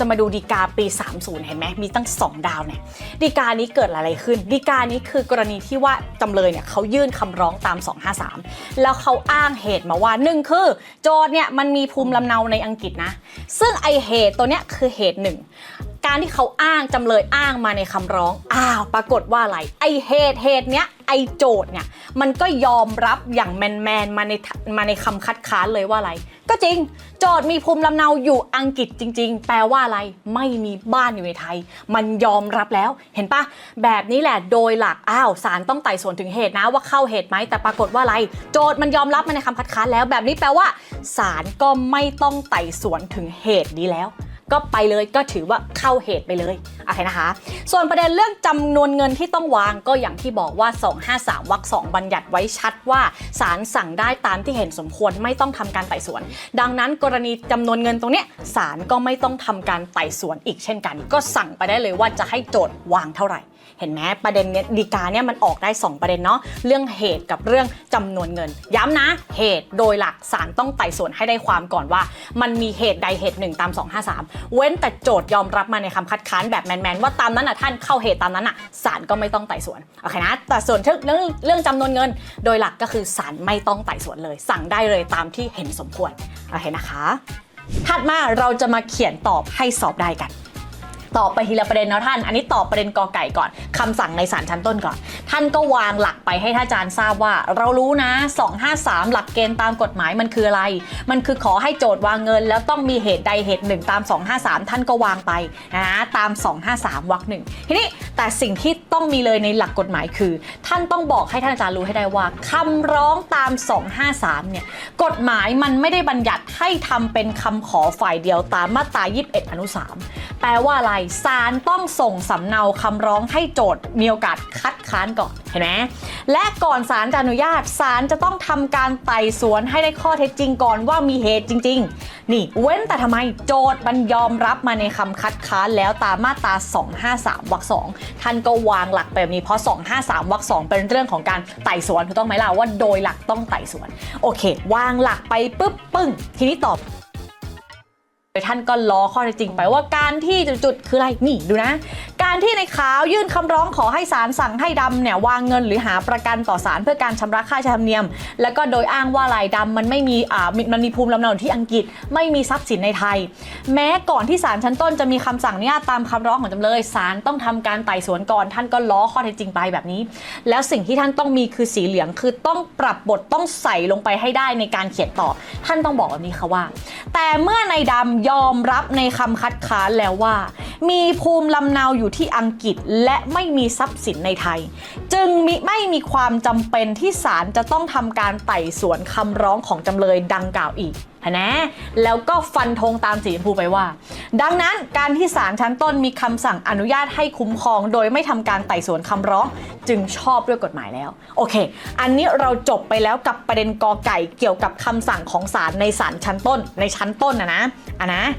จะมาดูดีกาปี 30 เห็นไหมมีตั้ง 2 ดาวเนี่ยดีกานี้เกิดอะไรขึ้น ดีกานี้คือกรณีที่ว่าจำเลยเนี่ยเขายื่นคำร้องตาม 253 แล้วเขาอ้างเหตุมาว่าหนึ่งคือ โจทย์เนี่ยมันมีภูมิลำเนาในอังกฤษนะ ซึ่งไอเหตุตัวเนี้ยคือเหตุหนึ่งการที่เขาอ้างจำเลยอ้างมาในคำร้องอ้าวปรากฏว่าอะไรไอเหตุเหตุเนี้ย ไอโจทย์เนี่ยมันก็ยอมรับอย่างแมนแมนมาในมาในคำคัดค้านเลยว่าอะไร ก็จริง โจทย์มีภูมิลำเนาอยู่อังกฤษจริง ๆ แปลว่าอะไรไม่มีบ้านอยู่ในไทย มันยอมรับแล้วเห็นปะแบบนี้แหละโดยหลักอ้าวศาลต้องไต่สวนถึงเหตุนะว่าเข้าเหตุไหมแต่ปรากฏว่าอะไร โจทย์มันยอมรับมาในคำคัดค้านแล้ว แบบนี้แปลว่าศาลก็ไม่ต้องไต่สวนถึงเหตุนี้แล้ว ก็ไปเลยก็ถือว่าเข้าเหตุไปเลย โอเคนะคะ ส่วนประเด็นเรื่องจำนวนเงินที่ต้องวางก็อย่างที่บอกว่า 253วรรคสองบัญญัติไว้ชัดว่าศาลสั่งได้ตามที่เห็นสมควรไม่ต้องทำการไต่สวน ดังนั้นกรณีจำนวนเงินตรงเนี้ยศาลก็ไม่ต้องทำการไต่สวนอีกเช่นกัน ก็สั่งไปได้เลยว่าจะให้โจทย์วางเท่าไหร่ เห็นไหมประเด็นเนี้ยดีกาเนี่ยมันออกได้ 2 ประเด็นเนาะเรื่องเหตุกับเรื่องจำนวนเงิน ย้ำนะ เหตุโดยหลักศาลต้องไต่สวนให้ได้ความก่อนว่า มันมีเหตุใดเหตุหนึ่งตาม 253 เว้นแต่โจทย์ยอมรับมาในคำคัดค้านแบบแมนๆว่าตามนั้นอะท่านเข้าเหตุตามนั้นอะศาลก็ไม่ต้องไต่สวนโอเคนะแต่ส่วนเรื่องเรื่องจำนวนเงิน โดยหลักก็คือศาลไม่ต้องไต่สวนเลย สั่งได้เลยตามที่เห็นสมควรโอเคนะคะถัดมาเราจะมาเขียนตอบให้สอบได้กัน ตอบไปทีละประเด็นเนาะท่าน อันนี้ตอบประเด็นกอไก่ก่อนคำสั่งในศาลชั้นต้นก่อน ท่านก็วางหลักไปให้ท่านอาจารย์ทราบว่า เรารู้นะ 253 หลักเกณฑ์ตามกฎหมายมันคืออะไร มันคือขอให้โจทย์วางเงิน แล้วต้องมีเหตุใดเหตุหนึ่งตาม 253 ท่านก็วางไปนะตาม 253วรรคหนึ่งทีนี้แต่สิ่งที่ต้องมีเลยในหลักกฎหมายคือ ท่านต้องบอกให้ท่านอาจารย์รู้ให้ได้ว่าคำร้องตาม 253 เนี่ยกฎหมายมันไม่ได้บัญญัติให้ทำเป็นคำขอฝ่ายเดียวตามมาตรา 21 อนุ 3 ลว่าอะไรศาลต้องส่งสำเนาคำร้องให้โจทย์มีโอกาสคัดค้านก่อนเห็นไหมและก่อนศาลจะอนุญาตศาลจะต้องทำการไต่สวนให้ได้ข้อเท็จจริงก่อนว่ามีเหตุจริง ๆ นี่เว้นแต่ทำไมโจทย์มันยอมรับมาในคำคัดค้านแล้วตามมาตรา 253วรรค2ท่านก็วางหลักแบบนี้เพราะ 253วรรค2เป็นเรื่องของการไต่สวนถูกต้องไหมล่ะว่าโดยหลักต้องไต่สวน โอเค วางหลักไปปุ๊บปึ้ง ทีนี้ตอบ ท่านก็ล้อข้อเท็จจริงไปว่าการที่จุดๆคืออะไรนี่ดูนะ การที่ในขาวยื่นคำร้องขอให้ศาลสั่งให้ดำเนี่ยวางเงินหรือหาประกันต่อศาลเพื่อการชำระค่าธรรมเนียม แล้วก็โดยอ้างว่าลายดำมันไม่มีอ่ามันมีภูมิลำเนาอยู่ที่อังกฤษไม่มีทรัพย์สินในไทย แม้ก่อนที่ศาลชั้นต้นจะมีคำสั่งอนุญาตตามคำร้องของจำเลยศาลต้องทำการไต่สวนก่อนท่านก็ล้อข้อเท็จจริงไปแบบนี้ แล้วสิ่งที่ท่านต้องมีคือสีเหลืองคือต้องปรับบทต้องใส่ลงไปให้ได้ในการเขียนต่อ ท่านต้องบอกแบบนี้ค่ะว่า แต่เมื่อในดำยอมรับในคำคัดค้านแล้วว่า มีภูมิลำเนาอยู่ที่อังกฤษและไม่มีทรัพย์สินในไทย จึงมิไม่มีความจำเป็นที่ศาลจะต้องทำการไต่สวนคำร้องของจำเลยดังกล่าวอีกนะแล้วก็ฟันธงตามสีชมพูไปว่า ดังนั้นการที่ศาลชั้นต้นมีคำสั่งอนุญาตให้คุ้มครอง โดยไม่ทำการไต่สวนคำร้อง จึงชอบด้วยกฎหมายแล้ว โอเค อันนี้เราจบไปแล้วกับประเด็นกอไก่เกี่ยวกับคำสั่งของศาลในศาลชั้นต้นในชั้นต้นนะนะอะนะ